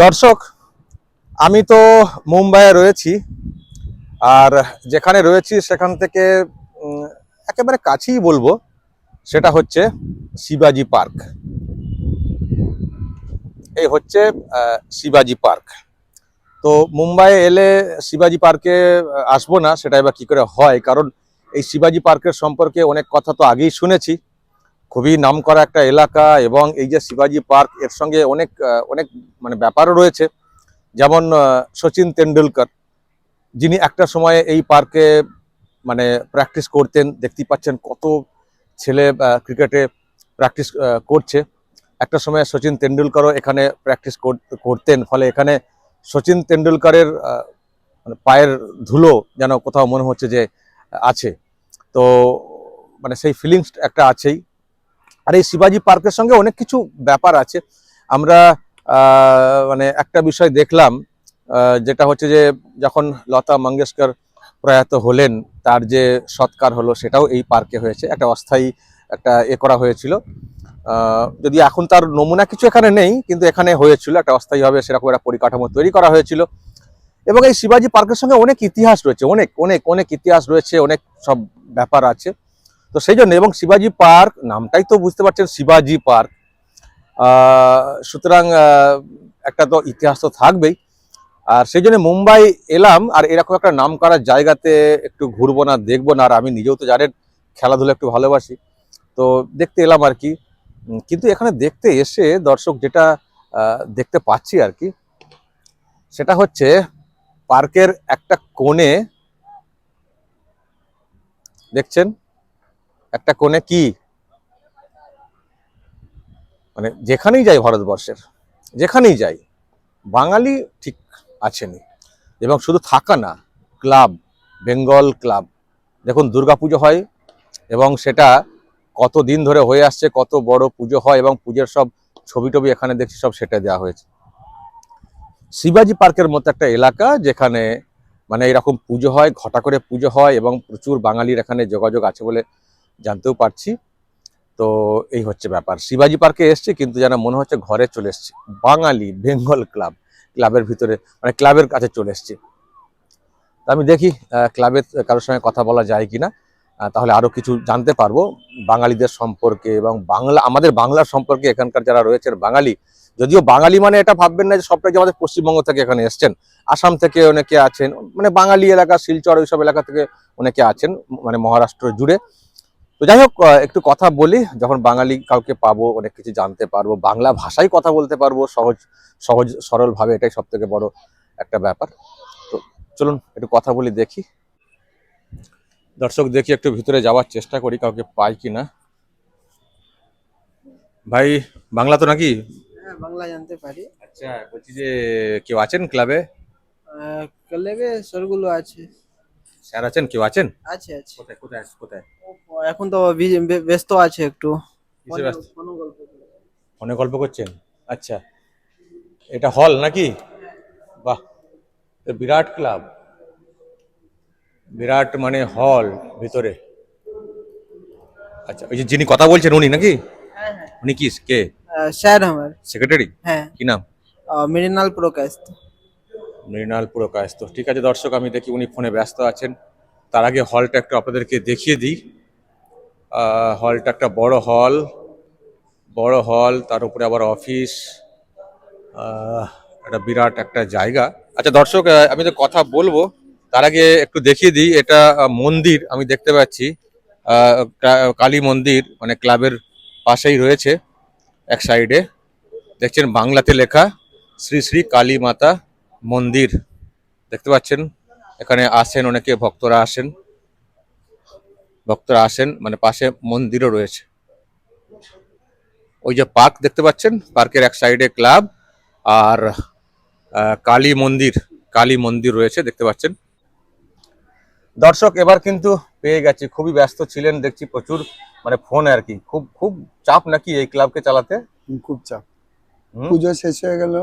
দর্শক, আমি তো মুম্বাইয়ে রয়েছি, আর যেখানে রয়েছি সেখান থেকে একেবারে কাছেই বলব, সেটা হচ্ছে শিবাজি পার্ক। এই হচ্ছে শিবাজি পার্ক। তো মুম্বাইয়ে এলে শিবাজি পার্কে আসব না, সেটা এবার কি করে হয়? কারণ এই শিবাজি পার্কের সম্পর্কে অনেক কথা তো আগেই শুনেছি। খুবই নামকরা একটা এলাকা এবং এই যে শিবাজি পার্ক, এর সঙ্গে অনেক অনেক মানে ব্যাপারও রয়েছে। যেমন সচিন তেন্ডুলকর, যিনি একটা সময়ে এই পার্কে মানে প্র্যাকটিস করতেন, দেখতেই পাচ্ছেন কত ছেলে ক্রিকেটে প্র্যাকটিস করছে। একটা সময় সচিন তেন্ডুলকরও এখানে প্র্যাকটিস করতেন, ফলে এখানে সচিন তেন্ডুলকরের মানে পায়ের ধুলো যেন কোথাও মনে হচ্ছে যে আছে। তো মানে সেই ফিলিংস একটা আছেই। আর এই শিবাজি পার্কের সঙ্গে অনেক কিছু ব্যাপার আছে। আমরা মানে একটা বিষয় দেখলাম যেটা হচ্ছে যে যখন লতা মঙ্গেশকর প্রয়াত হলেন, তার যে সৎকার হলো সেটাও এই পার্কে হয়েছে। একটা অস্থায়ী একটা এ করা হয়েছিল। যদি এখন তার নমুনা কিছু এখানে নেই, কিন্তু এখানে হয়েছিল, একটা অস্থায়ীভাবে সেরকম একটা পরিকাঠামো তৈরি করা হয়েছিল। এবং এই শিবাজি পার্কের সঙ্গে অনেক ইতিহাস রয়েছে, অনেক অনেক অনেক ইতিহাস রয়েছে, অনেক সব ব্যাপার আছে। তো সেই জন্য এবং শিবাজি পার্ক, নামটাই তো বুঝতে পারছেন, শিবাজি পার্ক। সুতরাং একটা তো ইতিহাস তো থাকবেই। আর সেই জন্য মুম্বাই এলাম, আর এরকম একটা নাম করার জায়গাতে একটু ঘুরবো না, দেখব না, আর আমি নিজেও তো জানেন, খেলাধুলা একটু ভালোবাসি। তো দেখতে এলাম আর কি। কিন্তু এখানে দেখতে এসে দর্শক যেটা দেখতে পাচ্ছি আর কি, সেটা হচ্ছে পার্কের একটা কোণে, দেখছেন? একটা কোণে কি? মানে যেখানেই যাই ভারতবর্ষের, যেখানেই যাই, বাঙালি ঠিক আছেনই। এবং শুধু থাকা না, ক্লাব, বেঙ্গল ক্লাব, দেখুন দুর্গাপুজো হয় এবং সেটা কত দিন ধরে হয়ে আসছে, কত বড় পুজো হয় এবং পুজোর সব ছবি টবি এখানে দেখছি সব সেটা দেওয়া হয়েছে। শিবাজি পার্কের মতো একটা এলাকা যেখানে মানে এরকম পুজো হয়, ঘটা করে পুজো হয় এবং প্রচুর বাঙালির এখানে যোগাযোগ আছে বলে জানতেও পারছি। তো এই হচ্ছে ব্যাপার। শিবাজি পার্কে এসছে কিন্তু যেন মনে হচ্ছে ঘরে চলে এসছে। বাঙালি বেঙ্গল ক্লাব ক্লাবের ভিতরে মানে ক্লাবের কাছে চলে এসছে। আমি দেখি ক্লাবের কারোর সঙ্গে কথা বলা যায় কিনা। আহ, তাহলে আরও কিছু জানতে পারব। বাঙালিদের সম্পর্কে এবং বাংলা আমাদের বাংলার সম্পর্কে এখানকার যারা রয়েছেন বাঙালি যদিও বাঙালি মানে এটা ভাববেন না যে সবটাই আমাদের পশ্চিমবঙ্গ থেকে এখানে এসছেন। আসাম থেকে অনেকে আছেন মানে বাঙালি এলাকা শিলচর ওইসব এলাকা থেকে অনেকে আছেন মানে মহারাষ্ট্র জুড়ে। তো যাই হোক একটু কথা বলি যখন বাঙালি কাউকে পাবো অনেক কিছু জানতে পারব বাংলা ভাষায় কথা বলতে পারব সহজ সহজ সরল ভাবে এটাই সব থেকে বড় একটা ব্যাপার। তো চলুন একটু কথা বলি দেখি। দর্শক দেখি একটু ভিতরে যাওয়ার চেষ্টা করি কাউকে পাই কি না ভাই বাংলা তো নাকি? হ্যাঁ বাংলা জানতে পারি। আচ্ছা বলছি যে কেউ আছেন ক্লাবে ক্লাবে স্যারগুলো আছে। স্যার আছেন? কেউ আছেন? আছে আছে। কোথায় কোথায় কোথায়? এখন তো ব্যস্ত আছে একটু। ফোনে গল্প করছেন? আচ্ছা। এটা হল নাকি? বাহ বিরাট ক্লাব। বিরাট মানে হল ভিতরে। আচ্ছা ওই যে যিনি কথা বলছেন উনি নাকি? হ্যাঁ হ্যাঁ। উনি কি? কে? স্যার আমার। সেক্রেটারি? হ্যাঁ। কি নাম? মৃণাল প্রকাশ। মৃণাল পুরকাশ তো ঠিক আছে, দর্শক, আমি দেখি উনি ফোনে ব্যস্ত আছেন। তার আগে হলটা একটু আপনাদেরকে দেখিয়ে দিই। হলটা একটা বড় হল। বড় হল, তার উপরে আবার অফিস। একটা বিরাট একটা জায়গা। আচ্ছা দর্শক আমি তো কথা বলব। তার আগে একটু দেখিয়ে দিই, এটা মন্দির, আমি দেখতে পাচ্ছি। কালী মন্দির মানে ক্লাবের পাশেই রয়েছে, এক সাইডে। দেখছেন, বাংলাতে লেখা, শ্রী শ্রী কালী মাতা মন্দির দেখতে পাচ্ছেন? এখানে আসেন অনেকে ভক্তরা আসেন। ভক্তরা আসেন মানে পাশে মন্দিরও রয়েছে। ওই যে পার্ক দেখতে পাচ্ছেন? পার্কের এক সাইডে ক্লাব আর কালী মন্দির কালী মন্দির রয়েছে দেখতে পাচ্ছেন? দর্শক এবার কিন্তু পেয়ে গেছি। খুবই ব্যস্ত ছিলেন দেখছি প্রচুর মানে ফোন আর কি। খুব খুব চাপ নাকি এই ক্লাবকে চালাতে? খুব চাপ? পুজো শেষ হয়ে গেল।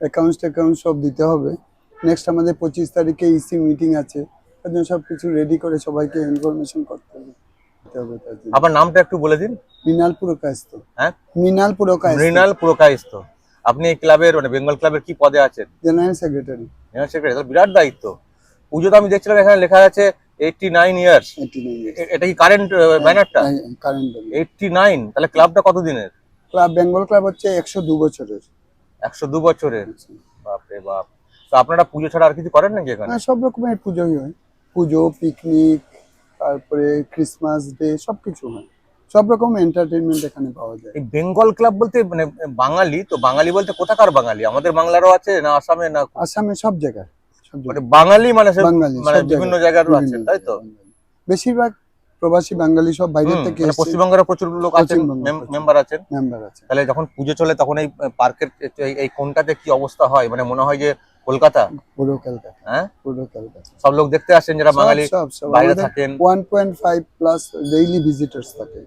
অ্যাকাউন্ট ট্যাকাউন্ট সব দিতে হবে। নেক্সট আমাদের পঁচিশ তারিখে ইসি মিটিং আছে। তার জন্য সব কিছু রেডি করে সবাইকে ইনফরমেশন করতে হবে। আপনার নামটা একটু বলে দিন। মৃণাল পুরকায়স্ত হ্যাঁ? মৃণাল পুরকায়স্ত মৃণাল পুরকায়স্থ। আপনি এই ক্লাবের মানে বেঙ্গল ক্লাবের কি পদে আছেন? জেনারেল সেক্রেটারি জেনারেল সেক্রেটারি বিরাট দায়িত্ব। পুজো তো আমি দেখছিলাম এখানে লেখা আছে এইটটি নাইন ইয়ার্স এটা কি কারেন্ট ব্যানারটা কারেন্ট এইটটি নাইন তাহলে ক্লাবটা কতদিনের? ক্লাব বেঙ্গল ক্লাব হচ্ছে একশো দু বছরের। একশো দু বছরের। বাপরে বাপ। তো আপনারা পুজো ছাড়া আর কিছু করেন নাকি এখানে? হ্যাঁ সব রকমের পুজোই হয়। পুজো পিকনিক তারপরে ক্রিসমাস ডে সব কিছু হয়। সব রকম এন্টারটেনমেন্ট এখানে পাওয়া যায়। এই বেঙ্গল ক্লাব বলতে মানে বাঙালি তো বাঙালি বলতে কোথাকার বাঙালি? আমাদের বাংলারও আছে না আসামে না আসামে সব জায়গায় সব মানে বাঙালি মানে বাঙালি মানে বিভিন্ন জায়গায়, জায়গার আছে তাই তো? বেশিরভাগ প্রবাসী বাঙালি সব বাইরে থেকে মানে পশ্চিমবঙ্গের প্রচুর লোক আছেন। মেম্বার আছেন। মেম্বার আছে। তাহলে যখন পুজো চলে তখন এই পার্কের এই কোনটাতে কি অবস্থা হয়? মানে মনে হয় যে কলকাতা? পুরো কলকাতা। হ্যাঁ? পুরো কলকাতা। সব লোক দেখতে আসেন যারা বাঙালি বাইরে থাকেন। One point five plus daily visitors থাকে।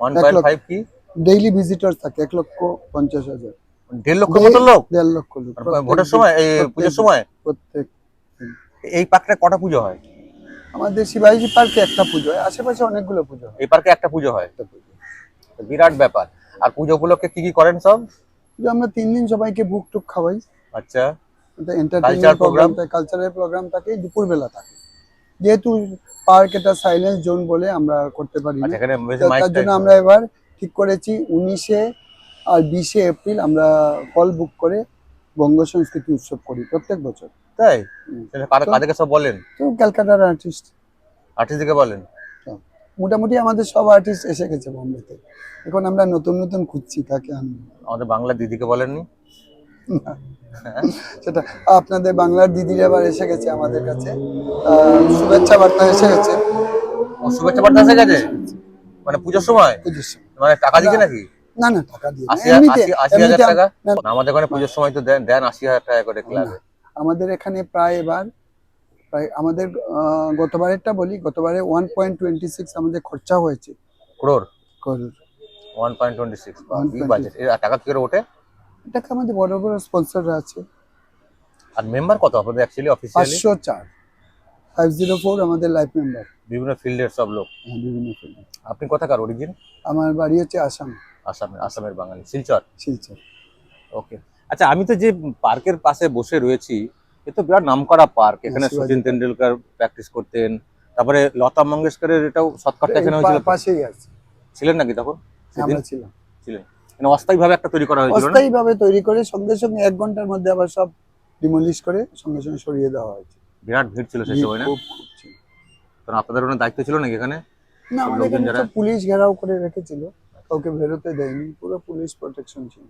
ওয়ান এক পয়েন্ট লক্ষ। ফাইভ কি? ডেইলি ভিজিটার্স থাকে এক লক্ষ পঞ্চাশ হাজার। দেড় লক্ষ মতো লোক? দেড় লক্ষ লোক। প্রত্যেক ভোটের সময় এই পুজোর সময়? প্রত্যেক এই পার্কটা কটা পুজো হয়? আমাদের শিবাজি পার্কে একটা পুজো হয় আশেপাশে অনেকগুলো পুজো হয়। এই পার্কে একটা পুজো হয়? বিরাট ব্যাপার। আর পুজো উপলক্ষে কি কি করেন সব? পুজো আমরা তিন দিন সবাইকে বুক টুক খাওয়াই। আচ্ছা। এন্টারটেইনমেন্ট প্রোগ্রাম কালচারাল প্রোগ্রাম থাকে দুপুরবেলা থাকে। যেহেতু পার্ক এটা সাইলেন্স জোন বলে আমরা করতে পারি আচ্ছা তার জন্য আমরা এবার ঠিক করেছি উনিশে আর বিশে এপ্রিল আমরা হল বুক করে বঙ্গ সংস্কৃতি উৎসব করি প্রত্যেক বছর। তাই? কাদেরকে সব বলেন? ক্যালকাটার আর্টিস্ট আর্টিস্টকে বলেন। মোটামুটি আমাদের সব আর্টিস্ট এসে গেছে বোম্বেতে। এখন আমরা নতুন নতুন খুঁজছি কাকে আনব আমাদের বাংলা দিদিকে বলেননি? সেটা আপনাদের বাংলার দিদিরা আবার এসে গেছে আমাদের কাছে। শুভেচ্ছা বার্তা এসে গেছে। ও শুভেচ্ছা বার্তা এসে গেছে? মানে পুজোর সময়? পুজোর সময়। মানে টাকা দিচ্ছে নাকি? না না টাকা দিয়ে আশি হাজার টাকা? আমাদের ওখানে পুজোর সময় তো দেন দেন আশি হাজার টাকা করে ক্লাবে আমাদের এখানে প্রায় এবার প্রায় আমাদের গতবারেরটা বলি গতবারে ওয়ান পয়েন্ট টোয়েন্টি সিক্স আমাদের খরচা হয়েছে। Crore crore. One point twenty six 1.26 budget টাকা কি করে ওঠে? এটাকে আমাদের বড় বড় স্পন্সররা আছে। আর মেম্বার কত আপনাদের অ্যাকচুয়ালি অফিসিয়ালি পাঁচশো চার। ফাইভ জিরো ফোর আমাদের লাইফ মেম্বার বিভিন্ন ফিল্ডের সব লোক। হ্যাঁ বিভিন্ন এ। আপনি কোথাকার অরিজিন আমার বাড়ি হচ্ছে আসাম। আসামের আসামের বাঙালি। শিলচর? শিলচর। ওকে আচ্ছা আমি তো যে পার্কের পাশে বসে রয়েছি এ তো বিরাট নামকরা পার্ক। এখানে হ্যাঁ, সচিন তেন্ডুলকার প্র্যাকটিস করতেন তারপরে লতা মঙ্গেশকরের এটাও সৎকারটা এখানে হয়েছিল পাশেই আছে। ছিলেন নাকি তখন? সেদিন আমরা ছিলাম। ছিলেন। মানে অস্থায়ী ভাবে একটা তৈরি করা হয়েছিল না? অস্থায়ী ভাবে তৈরি করে সঙ্গে সঙ্গে এক ঘণ্টার মধ্যে আবার সব ডিমলিশ করে সঙ্গে সঙ্গে সরিয়ে দেওয়া হয়েছে। বিরাট ভিড় ছিল সেই সময় না? খুব খুব ছিল। কারণ আপনাদের কোনো দায়িত্ব ছিল নাকি এখানে? না আমাদের পুলিশ ঘেরাও করে রেখেছিল। কাউকে বেরোতে দেয়নি পুরো পুলিশ প্রোটেকশন ছিল।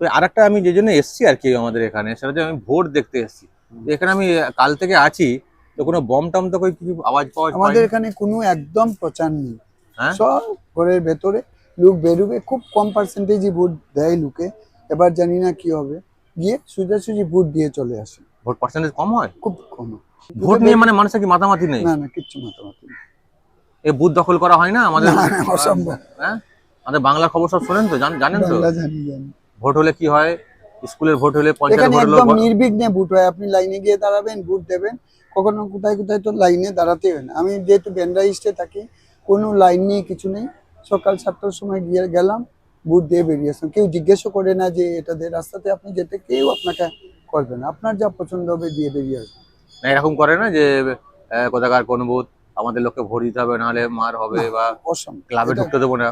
তো আরেকটা আমি যে জন্য এসছি আর কি আমাদের এখানে সেটা আমি ভোট দেখতে এসেছি। এখানে আমি কাল থেকে আছি তো কোনো বম টম তো কিছু আওয়াজ পাওয়া আমাদের এখানে কোনো একদম প্রচার নেই। হ্যাঁ? সব ঘরের ভেতরে লোক বেরোবে খুব কম পার্সেন্টেজই ভোট দেয় লোকে। এবার জানি না কি হবে। গিয়ে সোজাসুজি ভোট দিয়ে চলে আসে। ভোট পার্সেন্টেজ কম হয়? খুব কম ভোট নিয়ে মানে মানুষের কি মাতামাতি নেই? না না কিচ্ছু মাতামাতি নেই। এই বুথ দখল করা হয় না আমাদের? অসম্ভব। হ্যাঁ? আমাদের বাংলা খবর সব শোনেন তো? জান- জানেন তো? জানি জানি। ভোট হলে কি হয়? স্কুলের ভোট হলে পঞ্চায়েত ভোট হলে একদম নির্বিঘ্নে ভোট হয়। আপনি লাইনে গিয়ে দাঁড়াবেন ভোট দেবেন। কখনো কোথায় কোথায় তো লাইনে দাঁড়াতে হয় না। আমি যেহেতু বেন্ডা ইস্টে থাকি কোনো লাইন নেই কিছু নেই। সকাল সাতটার সময় গিয়ে গেলাম ভোট দিয়ে বেরিয়ে আসলাম কেউ জিজ্ঞেসও করে না যে এটা দিয়ে রাস্তাতে আপনি যেতে কেউ আপনাকে করবে না। আপনার যা পছন্দ হবে দিয়ে বেরিয়ে আসবেন না এরকম করে না যে কোথাকার কোন বুথ আমাদের লোককে ভোট দিতে হবে নাহলে মার হবে বা ক্লাবে ঢুকতে দেবো না।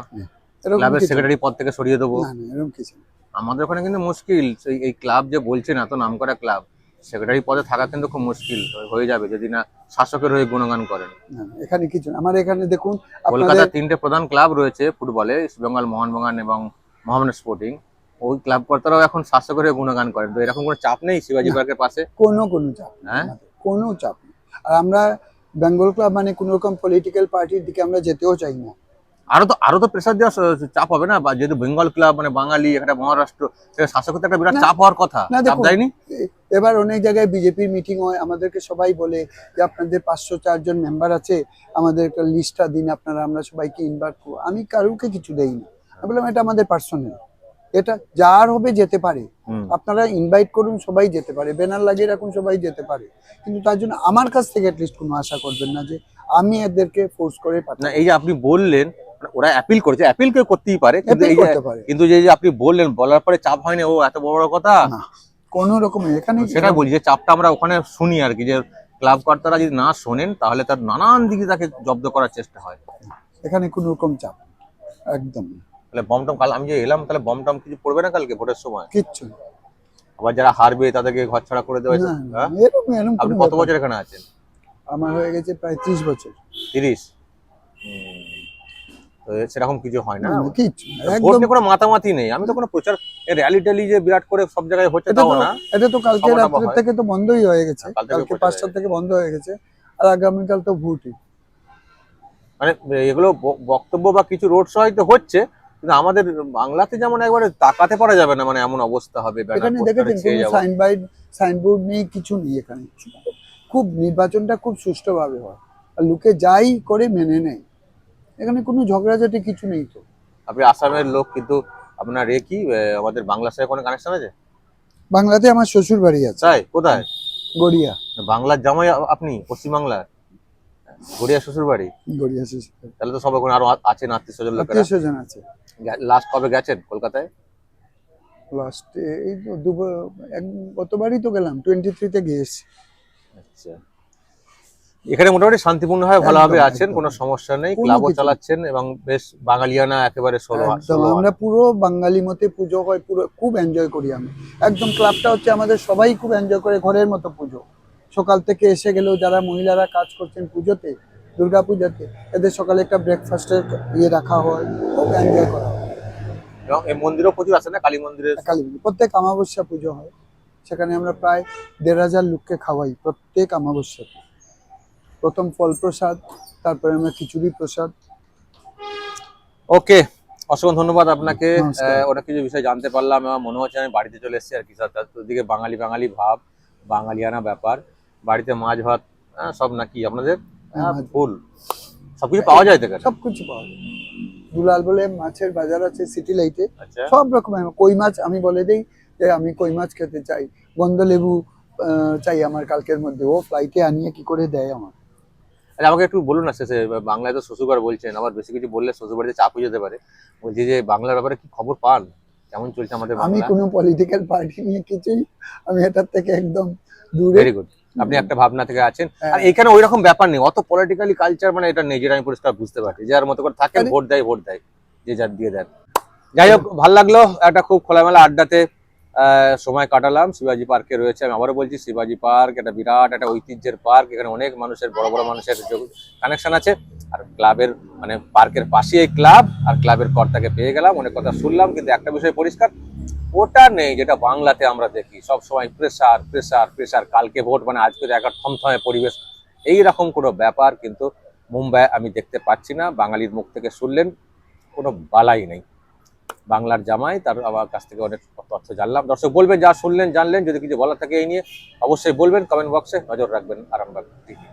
ক্লাবের সেক্রেটারি পদ থেকে সরিয়ে দেবো। না না এরকম কিছু না। আমাদের ওখানে কিন্তু মুশকিল। সেই এই ক্লাব যে বলছেন এত নাম করা ক্লাব সেক্রেটারি পদে থাকা কিন্তু খুব মুশকিল হয়ে- যাবে যদি না শাসকের হয়ে গুণগান করেন। এখানে কিছু আমার এখানে দেখুন কলকাতার তিনটে প্রধান ক্লাব রয়েছে ফুটবলে ইস্ট বেঙ্গল মোহনবাগান এবং মোহামেডান স্পোর্টিং। ওই ক্লাব কর্তারাও এখন শাসকের হয়ে গুণগান করেন। তো এরকম কোনো চাপ নেই শিবাজি। পার্কের পাশে? কোনো কোনো চাপ হ্যাঁ? কোনো চাপ নেই। আর আমরা বেঙ্গল ক্লাব মানে কোনো রকম পলিটিক্যাল পার্টির দিকে আমরা যেতেও চাই না। আরও তো আরও তো প্রেসার দেওয়া চাপ হবে না? বা যেহেতু বেঙ্গল ক্লাব মানে বাঙালি একটা মহারাষ্ট্র তো একটা বিরাট চাপ হওয়ার কথা। চাপ দেয়নি? এবার অনেক জায়গায় বিজেপির মিটিং হয় আমাদেরকে সবাই বলে যে আপনাদের পাঁচশো চারজন মেম্বার আছে আমাদের একটা লিস্টটা দিন আপনারা আমরা সবাইকে ইনভাইট করব। আমি কারুকে কিছু দেই না আমি বললাম এটা আমাদের পার্সোনাল এটা যার হবে যেতে পারে। আপনারা ইনভাইট করুন সবাই যেতে পারে। ব্যানার লাগিয়ে রাখুন সবাই যেতে পারে। কিন্তু তার জন্য আমার কাছ থেকে অ্যাটলিস্ট কোনো আশা করবেন না যে আমি এদেরকে ফোর্স করে না পাঠাই এই যে আপনি বললেন ওরা অ্যাপিল করেছে অ্যাপিল কেউ করতেই পারে কিন্তু এই যে কিন্তু যে যে আপনি বললেন বলার পরে চাপ হয়নি ও এত বড় বড় কথা? কোন রকম এখানে সেটাই বলি যে চাপটা আমরা ওখানে শুনি আর কি যে ক্লাব কর্তারা যদি না শোনেন তাহলে তার নানান দিকে তাকে জব্দ করার চেষ্টা হয়। এখানে কোন রকম চাপ একদম। তাহলে বম টম কাল আমি যে এলাম তাহলে বম টম কিছু পড়বে না কালকে ভোটের সময়? কিচ্ছু। আবার যারা হারবে তাদেরকে ঘর ছাড়া করে দেওয়া হ্যাঁ? আপনি কত বছর এখানে আছেন? আমার হয়ে গেছে প্রায় ত্রিশ বছর। তিরিশ? তো সেরকম কিছু হয় না। ভোট কোনো মাতামাতি নেই। আমি তো কোনো প্রচার র্যালি ট্যালি যে বিরাট করে সব জায়গায় হচ্ছে তাও তো না। এটা তো কালকে রাত্রের থেকে তো বন্ধই হয়ে গেছে। কালকে পাঁচটার থেকে বন্ধ হয়ে গেছে। আর আগামীকাল তো ভোটই। মানে এগুলো বক্তব্য বা কিছু রোড শো হয়তো হচ্ছে কিন্তু আমাদের বাংলাতে যেমন একবারে তাকাতে পারা যাবে না মানে এমন অবস্থা হবে এখানে দেখেছেন কোনো যাওয়া। সাইন বাইড সাইনবোর্ড নেই কিছু নেই এখানে। খুব নির্বাচনটা খুব সুষ্ঠুভাবে হয়। আর লোকে যাই করে মেনে নেয়। এখানে কোনো ঝগড়াঝাটি কিছু নেই তো। আপনি আসামের লোক কিন্তু আপনার এ কি? আমাদের বাংলার সাথে কোনো কানেকশন আছে? বাংলাতে আমার শ্বশুর বাড়ি আছে। তাই? কোথায়? গড়িয়া। বাংলার জামাই আপনি? পশ্চিমবাংলার? গড়িয়া শ্বশুর বাড়ি গড়িয়া শ্বশুর তাহলে তো সব ওখানে আরও আছেন আত্মীয় স্বজন লোকেরা? আত্মীয় স্বজন আছে। লাস্ট কবে গেছেন কলকাতায়? লাস্টে এই তো দুবার এক গতবারই তো গেলাম টোয়েন্টি থ্রিতে গিয়েছি। আচ্ছা। এখানে মোটামুটি শান্তিপূর্ণভাবে ভালোভাবে আছেন কোনো সমস্যা নেই। ক্লাবও চালাচ্ছেন এবং বেশ বাঙালিয়ানা একেবারে ষোলো আমরা পুরো বাঙালি মতে পুজো হয় পুরো খুব এনজয় করি আমি একদম ক্লাবটা হচ্ছে আমাদের সবাই খুব এনজয় করে ঘরের মতো পুজো। সকাল থেকে এসে গেলেও যারা মহিলারা কাজ করছেন পুজোতে দুর্গা পূজাতে এদের সকালে একটা ব্রেকফাস্টের ইয়ে রাখা হয় খুব এনজয় করা হয়। এবং এই মন্দিরও প্রচুর আছে না? কালী মন্দিরে? কালী পুজো প্রত্যেক অমাবস্যা পুজো হয়। সেখানে আমরা প্রায় দেড় হাজার লোককে খাওয়াই প্রত্যেক অমাবস্যাতে। প্রথম ফল প্রসাদ তারপরে আমরা খিচুড়ি প্রসাদ। ওকে অসংখ্য ধন্যবাদ আপনাকে। অনেক কিছু বিষয় জানতে পারলাম এবং মনে হচ্ছে আমি বাড়িতে চলে এসেছি আর কি দিকে বাঙালি বাঙালি ভাব বাঙালিয়ানা ব্যাপার। বাড়িতে মাছ ভাত সব নাকি আপনাদের হ্যাঁ, ফুল। সবকিছু পাওয়া যায় তো এখানে? সব কিছু পাওয়া যায়। দুলাল বলে মাছের বাজার আছে সিটি লাইটে আচ্ছা। সব রকমের কই মাছ আমি বলে দিই যে আমি কই মাছ খেতে চাই। গন্ধ লেবু চাই আমার কালকের মধ্যে। ও ফ্লাইটে আনিয়ে কি করে দেয় আমার আচ্ছা আমাকে একটু বলুন না শেষে বাংলায় তো শ্বশুরবার বলছেন আবার বেশি কিছু বললে শ্বশুরবাড়িতে চাপ হয়ে যেতে পারে। বলছি যে বাংলার ব্যাপারে কি খবর পান? কেমন চলছে আমাদের আমি কোনো পলিটিক্যাল পার্টি নিয়ে কিছুই আমি এটার থেকে একদম দূরে। ভেরি গুড আপনি একটা ভাবনা থেকে আছেন। আর হ্যাঁ। এখানে ওই রকম ব্যাপার নেই অত পলিটিক্যালি কালচার মানে এটা নেই যেটা আমি পরিষ্কার বুঝতে পারছি যার মতো করে থাকেন আরে- ভোট দেয় ভোট দেয় যে যার দিয়ে দেন। যাই হোক ভালো লাগল একটা খুব খোলামেলা আড্ডাতে। সময় কাটালাম। শিবাজি পার্কে রয়েছে। আমি আবারও বলছি, শিবাজি পার্ক একটা বিরাট, একটা ঐতিহ্যের পার্ক। এখানে অনেক মানুষের, বড় বড় মানুষের কানেকশন আছে। আর ক্লাবের মানে পার্কের পাশে এই ক্লাব, আর ক্লাবের কর্তাকে পেয়ে গেলাম। অনেক কথা শুনলাম, কিন্তু একটা বিষয় পরিষ্কার, ওটা নেই যেটা বাংলাতে আমরা দেখি। সব সময় প্রেসার প্রেসার প্রেসার কালকে ভোট মানে আজকে একটা থমথমে পরিবেশ। এই রকম কোনো ব্যাপার কিন্তু মুম্বাই আমি দেখতে পাচ্ছি না। বাঙালির মুখ থেকে শুনলেন, কোনো বালাই নেই। বাংলার জামাই, তার আমার কাছ থেকে অনেক তথ্য জানলাম। দর্শক, বলবেন, যা শুনলেন, জানলেন, যদি কিছু বলার থাকে এই নিয়ে অবশ্যই বলবেন কমেন্ট বক্সে নজর রাখবেন আরামবাগ টিভি।